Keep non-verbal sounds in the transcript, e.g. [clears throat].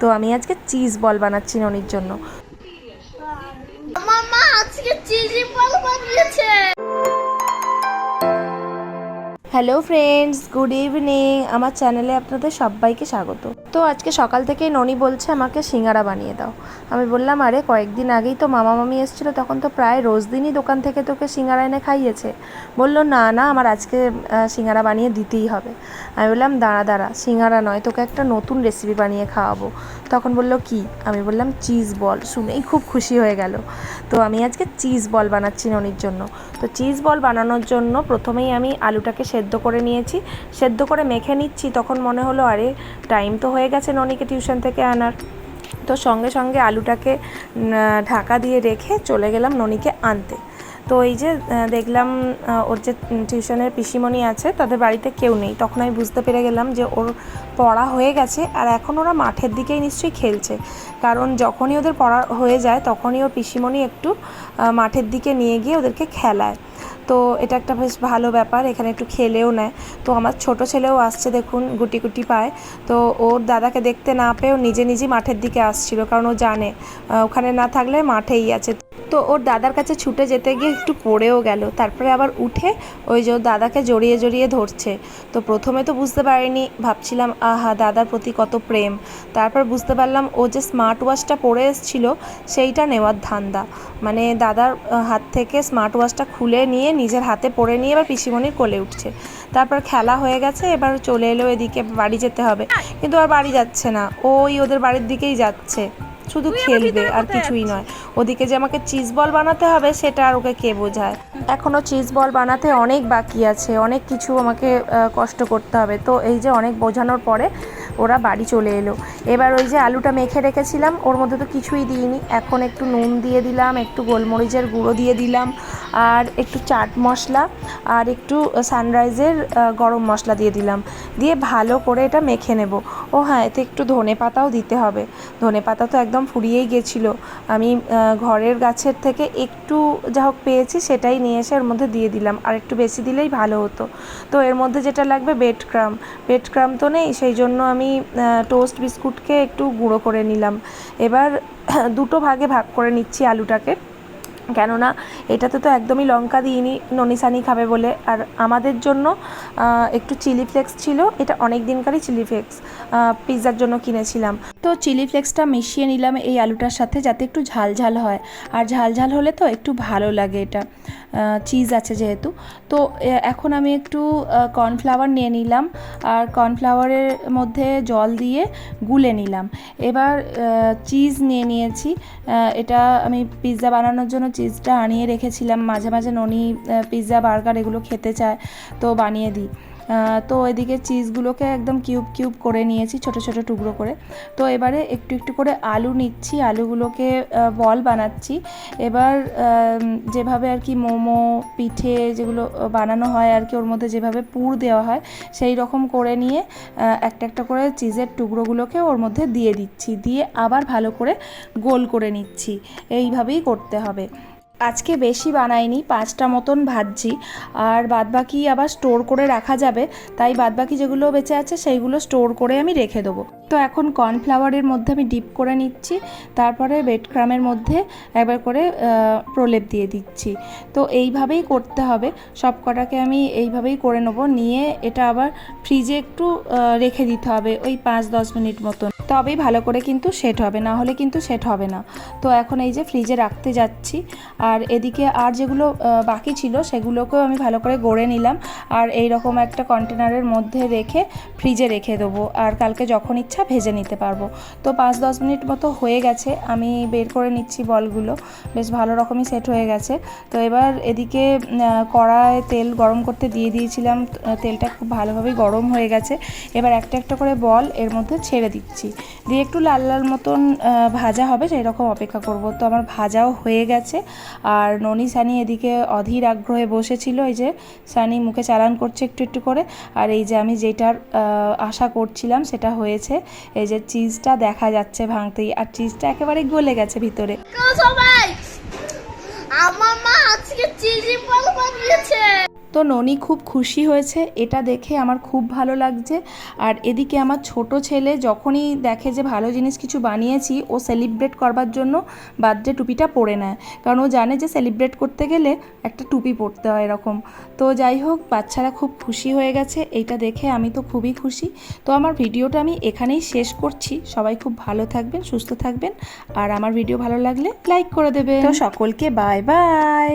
তো আমি আজকে চিজ বল বানাচ্ছি ননির জন্য। আমার আজকে চিলি বল বানিয়েছে। হ্যালো ফ্রেন্ডস গুড ইভিনিং আমার চ্যানেলে আপনাদের সবাইকে স্বাগত। তো আজকে সকাল থেকেই ননি বলছে আমাকে সিঙ্গারা বানিয়ে দাও। আমি বললাম, আরে, কয়েকদিন আগেই তো মামা মামি এসেছিল, তখন তো প্রায় রোজ দিনই দোকান থেকে তোকে সিঙ্গারা এনে খাইয়েছে। বলল, না না, আমার আজকে সিঙ্গারা বানিয়ে দিতেই হবে। আমি বললাম, দাঁড়া দাঁড়া, সিঙ্গারা নয়, তোকে একটা নতুন রেসিপি বানিয়ে খাওয়াবো। তখন বলল, কি? আমি বললাম, চিজ বল। শুনেই খুব খুশি হয়ে গেল। তো আমি আজকে চিজ বল বানাচ্ছি ননির জন্য। তো চিজ বল বানানোর জন্য প্রথমেই আমি আলুটাকে সেদ্ধ করে নিয়েছি। সেদ্ধ করে মেখে নিচ্ছি, তখন মনে হলো, আরে টাইম তো হয়ে গেছে ননিকে টিউশন থেকে আনার। তো সঙ্গে সঙ্গে আলুটাকে ঢাকা দিয়ে রেখে চলে গেলাম ননিকে আনতে। তো এই যে দেখলাম ওর যে টিউশনের পিসিমণি আছে, তাদের বাড়িতে কেউ নেই। তখন আমি বুঝতে পেরে গেলাম যে ওর পড়া হয়ে গেছে, আর এখন ওরা মাঠের দিকেই নিশ্চয়ই খেলছে। কারণ যখনই ওদের পড়া হয়ে যায়, তখনই ওর পিসিমণি একটু মাঠের দিকে নিয়ে গিয়ে ওদেরকে খেলায়। তো এটা একটা বেশ ভালো ব্যাপার, এখানে একটু খেলেও নেয়। তো আমার ছোট ছেলেও আসছে দেখুন, গুটি গুটি পায়। তো ওর দাদাকে দেখতে না পেয়েও নিজে নিজেই মাঠের দিকে আসছিল, কারণ ও জানে ওখানে না থাকলে মাঠেই আছে। তো ওর দাদার কাছে ছুটে যেতে গিয়ে একটু পড়েও গেল। তারপরে আবার উঠে ওই যে দাদাকে জড়িয়ে জড়িয়ে ধরছে। তো প্রথমে তো বুঝতে পারিনি, ভাবছিলাম, আহা, দাদার প্রতি কত প্রেম। তারপর বুঝতে পারলাম ও যে স্মার্ট ওয়াচটা পরে এসেছিল, সেইটা নেওয়ার ধান্দা। মানে দাদার হাত থেকে স্মার্ট ওয়াচটা খুলে নিয়ে নিজের হাতে পরে নিয়ে এবার পিসিমণির কোলে উঠছে। তারপর খেলা হয়ে গেছে, এবার চলে এলো এদিকে বাড়ি যেতে হবে। কিন্তু আর বাড়ি যাচ্ছে না, ওই ওদের বাড়ির দিকেই যাচ্ছে। শুধু খেলবে আর কিছুই নয়। ওদিকে যে আমাকে চিজ বল বানাতে হবে সেটা আর ওকে কে বোঝায়? এখনও চিজ বল বানাতে অনেক বাকি আছে অনেক কিছু আমাকে কষ্ট করতে হবে। তো এই যে অনেক বোঝানোর পরে ওরা বাড়ি চলে এলো। এবার ওই যে আলুটা মেখে রেখেছিলাম ওর মধ্যে তো কিছুই দিইনি। এখন একটু নুন দিয়ে দিলাম একটু গোলমরিচের গুঁড়ো দিয়ে দিলাম আর একটু চাট মশলা আর একটু সানরাইজের গরম মশলা দিয়ে দিলাম। দিয়ে ভালো করে এটা মেখে নেব। ও হ্যাঁ এতে একটু ধনে পাতাও দিতে হবে। ধনে পাতা তো একদম ফুরিয়েই গেছিল। আমি ঘরের গাছের থেকে একটু যা হোক পেয়েছি, সেটাই নিয়ে এসে এর মধ্যে দিয়ে দিলাম। আর একটু বেশি দিলেই ভালো হতো। তো এর মধ্যে যেটা লাগবে, বেড ক্রাম। বেড ক্রাম তো নেই, সেই জন্য আমি টোস্ট বিস্কুটকে একটু গুঁড়ো করে নিলাম। এবার [clears throat] দুটো ভাগে ভাগ করে নিচ্ছি আলুটাকে। কেননা এটাতে তো একদমই লঙ্কা দিইনি, ননিসানি খাবে বলে। আর আমাদের জন্য একটু চিলি ফ্লেক্স ছিল, এটা অনেক দিনকারই চিলি ফ্লেক্স পিৎজার জন্য কিনেছিলাম। তো চিলি ফ্লেক্সটা মিশিয়ে নিলাম এই আলুটার সাথে যাতে একটু ঝাল ঝাল হয়। আর ঝাল ঝাল হলে তো একটু ভালো লাগে এটা। চিজ আছে যেহেতু। তো এখন আমি একটু কর্নফ্লাওয়ার নিয়ে নিলাম। আর কর্নফ্লাওয়ারের মধ্যে জল দিয়ে গুলে নিলাম। এবার চিজ নিয়ে নিয়েছি। এটা আমি পিৎজা বানানোর জন্য চিজটা আনিয়ে রেখেছিলাম। মাঝে মাঝে ননি পিৎজা বার্গার এগুলো খেতে চায়, তো বানিয়ে দিই। তো এদিকে চিজগুলোকে একদম কিউব কিউব করে নিয়েছি, ছোট ছোট টুকরো করে। তো এবারে একটু একটু করে আলু নিচ্ছি, আলুগুলোকে বল বানাচ্ছি। এবার যেভাবে আর কি মোমো, পিঠে যেগুলো বানানো হয় আর কি, ওর মধ্যে যেভাবে পুর দেওয়া হয়, সেই রকম করে নিয়ে একটা একটা করে চিজের টুকরোগুলোকে ওর মধ্যে দিয়ে দিচ্ছি। দিয়ে আবার ভালো করে গোল করে নিচ্ছি। এইভাবেই করতে হবে। আজকে বেশি বানাইনি, পাঁচটা মতন ভাজছি। আর বাদবাকি আবার স্টোর করে রাখা যাবে, তাই বাদবাকি যেগুলো বেঁচে আছে, সেইগুলো স্টোর করে আমি রেখে দেবো। তো এখন কর্নফ্লাওয়ারের মধ্যে আমি ডিপ করে নিচ্ছি, তারপরে বেড ক্রামের মধ্যে একবার করে প্রলেপ দিয়ে দিচ্ছি। তো এইভাবেই করতে হবে সব কটাকে আমি এইভাবেই করে নেব, নিয়ে এটা আবার ফ্রিজে একটু রেখে দিতে হবে ওই পাঁচ দশ মিনিট মতন। তবেই ভালো করে কিন্তু সেট হবে, না হলে কিন্তু সেট হবে না। তো এখন এই যে ফ্রিজে রাখতে যাচ্ছি, আর এদিকে আর যেগুলো বাকি ছিল সেগুলোকেও আমি ভালো করে গড়ে নিলাম, আর এই রকম একটা কন্টেনারের মধ্যে রেখে ফ্রিজে রেখে দেবো। আর কালকে যখন ইচ্ছা ভেজে নিতে পারব। তো পাঁচ, দশ মিনিট মতো হয়ে গেছে। আমি বের করে নিচ্ছি বলগুলো। বেশ ভালো রকমই সেট হয়ে গেছে। তো এবার এদিকে কড়ায় তেল গরম করতে দিয়ে দিয়েছিলাম। তেলটা খুব ভালোভাবেই গরম হয়ে গেছে। এবার একটা একটা করে বল এর মধ্যে ছেড়ে দিচ্ছি। দিয়ে একটু লাল লাল মতন ভাজা হবে সেই রকম অপেক্ষা করব। তো আমার ভাজাও হয়ে গেছে। আর ননি সানি এদিকে অধীর আগ্রহে বসেছিল এই যে, সানি মুখে চালান করছে একটু একটু করে। আর এই যে আমি যেটার আশা করছিলাম সেটা হয়েছে। এই যে চিজটা দেখা যাচ্ছে ভাঙতেই, আর চিজটা একেবারে গলে গেছে ভিতরে। আমার মা আজকে চিজি তো ননি খুব খুশি হয়েছে। এটা দেখে আমার খুব ভালো লাগছে। আর এদিকে আমার ছোট ছেলে যখনই দেখে যে ভালো জিনিস কিছু বানিয়েছি, ও সেলিব্রেট করবার জন্য বার্থডে টুপিটা পরে নেয়। কারণ ও জানে যে সেলিব্রেট করতে গেলে একটা টুপি পরতে হয় এরকম। তো যাই হোক, বাচ্চারা খুব খুশি হয়ে গেছে। এইটা দেখে আমি তো খুবই খুশি। তো আমার ভিডিওটা আমি এখানেই শেষ করছি। সবাই খুব ভালো থাকবেন, সুস্থ থাকবেন। আর আমার ভিডিও ভালো লাগলে লাইক করে দেবে তো সকলকে বাই বাই।